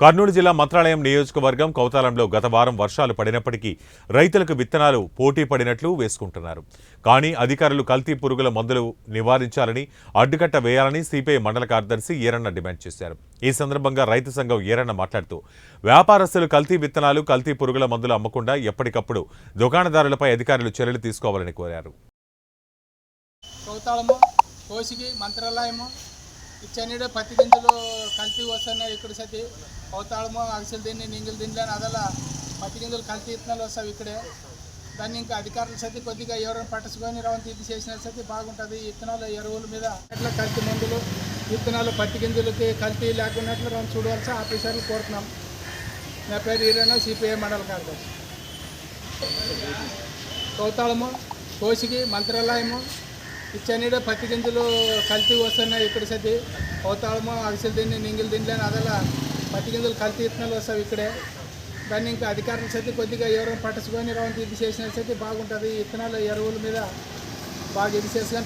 కర్నూలు జిల్లా మంత్రాలయం నియోజకవర్గం కౌతాలంలో గత వారం వర్షాలు పడినప్పటికీ రైతులకు విత్తనాలు పోటీ పడినట్లు వేసుకుంటున్నారు. కానీ అధికారులు కల్తీ పురుగుల మందులు నివారించాలని అడ్డుకట్ట వేయాలని సిపిఐ మండల కార్యదర్శి ఈరన్న డిమాండ్ చేశారు. ఈ సందర్భంగా రైతు సంఘం ఈరన్న మాట్లాడుతూ వ్యాపారస్తులు కల్తీ విత్తనాలు కల్తీ పురుగుల మందులు అమ్మకుండా ఎప్పటికప్పుడు దుకాణదారులపై అధికారులు చర్యలు తీసుకోవాలని కోరారు. కౌతాళము కోసికి మంత్రాలయము ఇచ్చన్నీడు పత్తి గింజలు కల్తీ వస్తున్నాయి ఇక్కడ సతి. కౌతాళము అగసలు తిని నింగిలు తిండి అదలా పత్తి గింజలు కల్తీ విత్తనాలు వస్తాయి ఇక్కడే. దాన్ని ఇంకా అధికారుల సతి కొద్దిగా ఎవరైనా పట్టుకొని రవణ తీపి చేసిన సతి బాగుంటుంది. ఇత్తనాలు విత్తనాలు ఎరువుల మీద అట్లా కల్తీ మందులు విత్తనాలు పత్తి గింజలకి కల్తీ లేకున్నట్లు మనం చూడవలసి ఆఫీసర్లు కోరుతున్నాం. నా పేరు ఈరన్న సిపిఐ మండల కార్యదర్శి. కౌతాళము కోసికి మంత్రాలయము ఇచ్చన్నీడు పత్తి గింజలు కల్తీ వస్తున్నాయి ఇక్కడ సతి అవుతాడమో అగసలు తిండి నింగిలు తిండి అదలా పత్తి గింజలు కల్తీ విత్తనాలు వస్తాయి ఇక్కడే. దాన్ని ఇంకా అధికారుల సతి కొద్దిగా ఎవరైనా పట్టుకొని రావడం ఇది చేసిన సతి బాగుంటుంది. ఇత్తనాలు ఎరువుల మీద బాగా ఇది చేసుకొని